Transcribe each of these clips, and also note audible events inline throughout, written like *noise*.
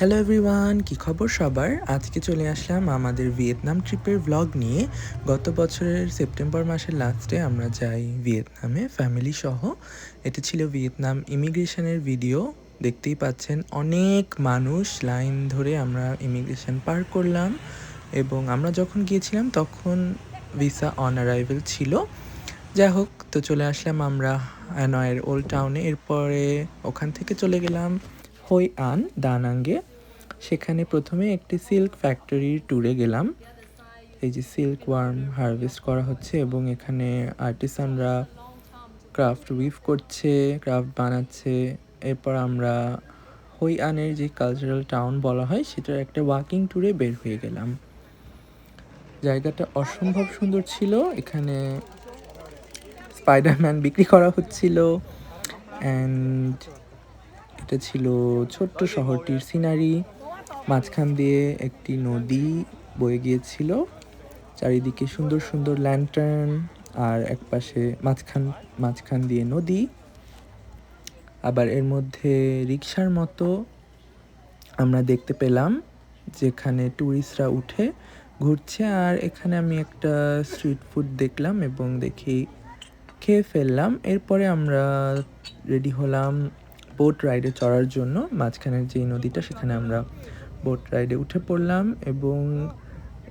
Hello everyone কি খবর সবার? আজকে চলে আসলাম আমাদের ভিয়েতনাম ট্রিপের ভ্লগ নিয়ে। গত বছরের সেপ্টেম্বর মাসের লাস্টে আমরা যাই ভিয়েতনামে ফ্যামিলি সহ। এটা ছিল ভিয়েতনাম ইমিগ্রেশনের ভিডিও দেখতেই পাচ্ছেন অনেক মানুষ লাইন ধরে আমরা ইমিগ্রেশন পার করলাম। এবং আমরা যখন গিয়েছিলাম তখন ভিসা অন অ্যারাইভেল ছিল। যাই হোক, তো চলে আসলাম আমরা অ্যানয়ের ওল্ড টাউনে। এরপরে ওখান থেকে চলে গেলাম। হই আন দানাঙ্গে। সেখানে প্রথমে একটি সিল্ক ফ্যাক্টরির ট্যুরে গেলাম। এই যে সিল্ক ওয়ার্ম হারভেস্ট করা হচ্ছে এবং এখানে আর্টিসানরা ক্রাফট উইভ করছে, ক্রাফট বানাচ্ছে। এরপর আমরা হই আনের যে কালচারাল টাউন বলা হয়, সেটার একটা ওয়াকিং ট্যুরে বের হয়ে গেলাম। জায়গাটা অসম্ভব সুন্দর ছিল। এখানে স্পাইডারম্যান বিক্রি করা হচ্ছিল। অ্যান্ড এটা ছিল ছোট্ট শহরটির সিনারি। মাঝখান দিয়ে একটি নদী বয়ে গিয়েছিল। চারিদিকে সুন্দর সুন্দর ল্যান্টার্ন আর এক পাশে মাঝখান মাঝখান দিয়ে নদী। আবার এর মধ্যে রিক্সার মতো আমরা দেখতে পেলাম, যেখানে ট্যুরিস্টরা উঠে ঘুরছে। আর এখানে আমি একটা স্ট্রিট ফুড দেখলাম এবং দেখি, খেয়ে ফেললাম। এরপরে আমরা রেডি হলাম বোট রাইডে চড়ার জন্য মাঝখানের যেই নদীটা, সেখানে আমরা বোট রাইডে উঠে পড়লাম এবং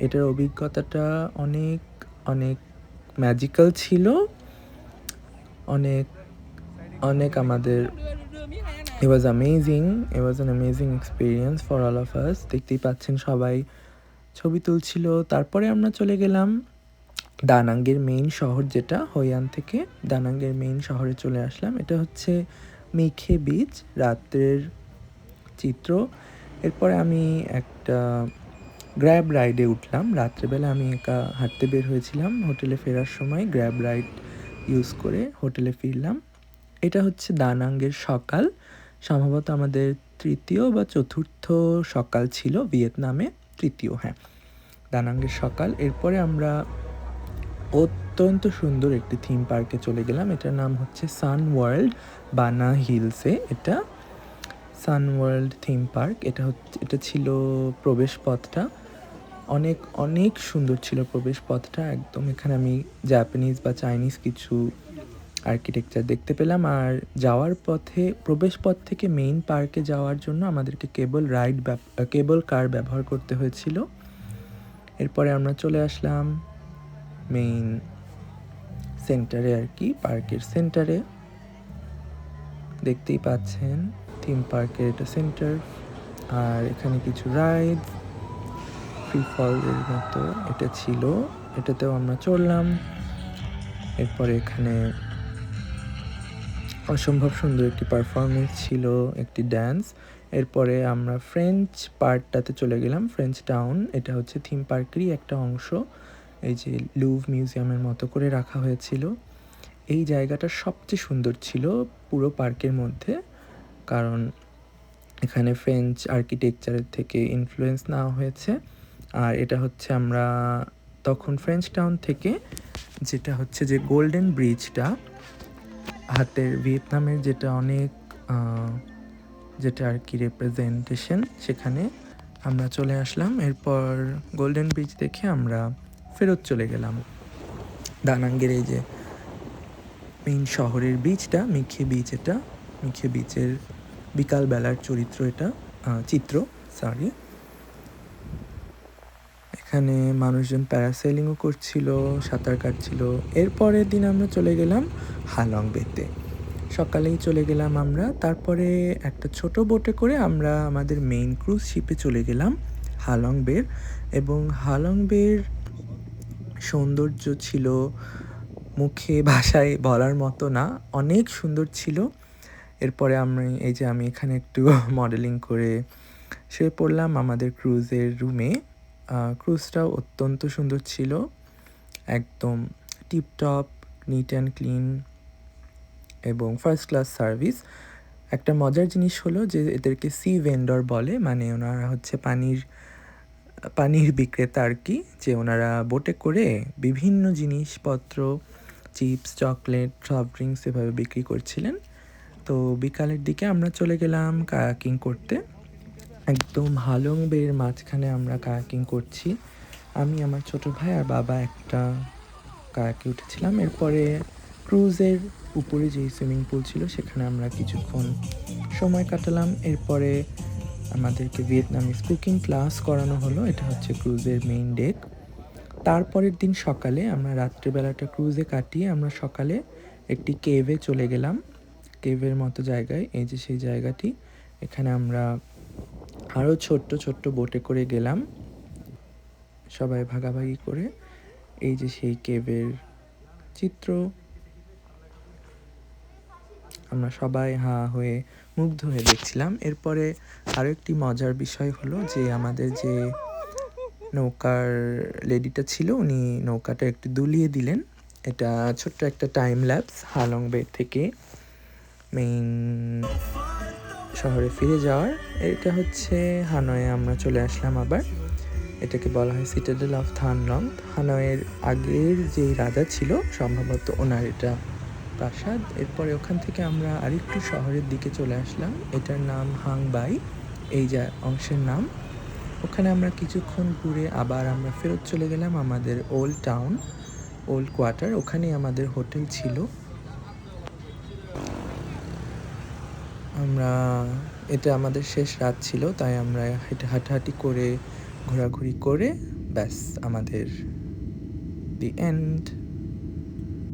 এটার অভিজ্ঞতাটা অনেক অনেক ম্যাজিক্যাল ছিল। অনেক অনেক আমাদের, it was amazing, it was an amazing experience for all of us দেখতেই পাচ্ছেন সবাই ছবি তুলছিল। তারপরে আমরা চলে গেলাম দানাঙ্গের মেইন শহর যেটা, হইয়ান থেকে দানাঙ্গের মেইন শহরে চলে আসলাম। এটা হচ্ছে মেখে বীজ, রাত্রের চিত্র। এরপরে আমি একটা গ্র্যাব রাইডে উঠলাম। রাত্রেবেলা আমি একা হাঁটতে বের হয়েছিলাম। হোটেলে ফেরার সময় গ্র্যাব রাইড ইউজ করে হোটেলে ফিরলাম। এটা হচ্ছে দানাঙ্গের সকাল। সম্ভবত আমাদের তৃতীয় বা চতুর্থ সকাল ছিল ভিয়েতনামে। তৃতীয় হ্যাঁ। দানাঙ্গের সকাল। এরপরে আমরা অত্যন্ত সুন্দর একটি থিম পার্কে চলে গেলাম। এটার নাম হচ্ছে সান ওয়ার্ল্ড বানা হিলসে এটা সান ওয়ার্ল্ড থিম পার্ক এটা হচ্ছে এটা ছিল প্রবেশ পথটা। অনেক অনেক সুন্দর ছিল প্রবেশ পথটা। একদম এখানে আমি জাপানিজ বা চাইনিজ কিছু আর্কিটেকচার দেখতে পেলাম। আর যাওয়ার পথে, প্রবেশ পথ থেকে মেইন পার্কে যাওয়ার জন্য আমাদেরকে কেবল রাইড কেবল কার ব্যবহার করতে হয়েছিল। এরপরে আমরা চলে আসলাম মেইন সেন্টারে আর কি, পার্কের সেন্টারে। দেখতেই পাচ্ছেন, থিম পার্কের এটা সেন্টার। আর এখানে কিছু রাইড ফ্রি ফলের মতো এটা ছিল। এটাতেও আমরা চললাম। এরপরে এখানে অসম্ভব সুন্দর একটি পারফরমেন্স ছিল, একটি ড্যান্স এরপরে আমরা ফ্রেঞ্চ পার্টটাতে চলে গেলাম ফ্রেঞ্চ টাউন এটা হচ্ছে থিম পার্কেরই একটা অংশ। এই যে লুভ মিউজিয়ামের মতো করে রাখা হয়েছিল। এই জায়গাটা সবচেয়ে সুন্দর ছিল পুরো পার্কের মধ্যে, কারণ এখানে ফ্রেঞ্চ আর্কিটেকচারের থেকে ইনফ্লুয়েন্স নেওয়া হয়েছে। আর এটা হচ্ছে আমরা তখন ফ্রেঞ্চ টাউন থেকে, যেটা হচ্ছে যে গোল্ডেন ব্রিজটা হাতের ভিয়েতনামের যেটা অনেক যেটা আর কি রিপ্রেজেন্টেশন সেখানে আমরা চলে আসলাম। এরপর গোল্ডেন ব্রিজ দেখে আমরা ফেরত চলে গেলাম। দানাঙ্গের এই যে মেইন শহরের বিচটা মিখে বিচ এটা মিখে বিচের বিকালবেলার চরিত্র এটা চিত্র সরি এখানে মানুষজন প্যারাসেলিংও করছিল, সাঁতার কাটছিল। এরপরের দিন আমরা চলে গেলাম হালং বেতে। সকালেই চলে গেলাম আমরা, তারপরে একটা ছোট বোটে করে আমরা আমাদের মেইন ক্রুজ শিপে চলে গেলাম হালং বের। এবং হালং বের সৌন্দর্য ছিল মুখে, ভাষায় বলার মতো না, অনেক সুন্দর ছিল। এরপরে আমি, এই যে আমি এখানে একটু *laughs* মডেলিং করে শুয়ে পড়লাম আমাদের ক্রুজের রুমে ক্রুজটাও অত্যন্ত সুন্দর ছিল। একদম টিপটপ নিট অ্যান্ড ক্লিন এবং ফার্স্ট ক্লাস সার্ভিস একটা মজার জিনিস হলো যে এদেরকে সি ভেন্ডর বলে মানে ওনারা হচ্ছে পানির পানির বিক্রেতা আর কি? যে ওনারা বোটে করে বিভিন্ন জিনিসপত্র, চিপস, চকলেট, সফট ড্রিঙ্কস এভাবে বিক্রি করছিলেন। তো বিকালের দিকে আমরা চলে গেলাম কায়াকিং করতে। একদম হালং বের মাঝখানে আমরা কায়াকিং করছি। আমি, আমার ছোট ভাই আর বাবা একটা কায়াকে উঠেছিলাম। এরপরে ক্রুজের উপরে যে সুইমিং পুল ছিল, সেখানে আমরা কিছুক্ষণ সময় কাটালাম। এরপরে আমাদেরকে ভিয়েতনামিজ কুকিং ক্লাস করানো হলো। এটা হচ্ছে ক্রুজের মেইন ডেক তারপরের দিন সকালে আমরা রাত্রিবেলাটা ক্রুজে কাটিয়ে আমরা সকালে একটি কেভে চলে গেলাম। কেভের মতো জায়গায়, এই যে সেই জায়গাটি। এখানে আমরা আরও ছোট্ট ছোট্ট বোটে করে গেলাম। সবাই ভাগাভাগি করে এই যে সেই কেভের চিত্র আমরা সবাই হা হয়ে মুগ্ধ হয়ে দেখছিলাম। এরপরে আরও একটি মজার বিষয় হলো যে আমাদের যে নৌকার লেডিটা ছিল, উনি নৌকাটা একটু দুলিয়ে দিলেন। এটা ছোট্ট একটা টাইম ল্যাপস হালং বে থেকে মেইন শহরে ফিরে যাওয়ার। এটা হচ্ছে হানয়ে, আমরা চলে আসলাম আবার। এটাকে বলা হয় সিটাডেল অফ থানলং হানয়ের আগের যে রাজা ছিল, সম্ভবত ওনার এটা প্রাসাদ। এরপরে ওখান থেকে আমরা আরেকটু শহরের দিকে চলে আসলাম। এটার নাম হাংবাই, এই যা অংশের নাম। ওখানে আমরা কিছুক্ষণ ঘুরে আবার আমরা ফেরত চলে গেলাম আমাদের ওল্ড টাউন, ওল্ড কোয়ার্টার। ওখানেই আমাদের হোটেল ছিল। আমরা, এটা আমাদের শেষ রাত ছিল, তাই আমরা হেঁটে হাঁটাহাঁটি করে, ঘোরাঘুরি করে, ব্যাস, আমাদের দি এন্ড।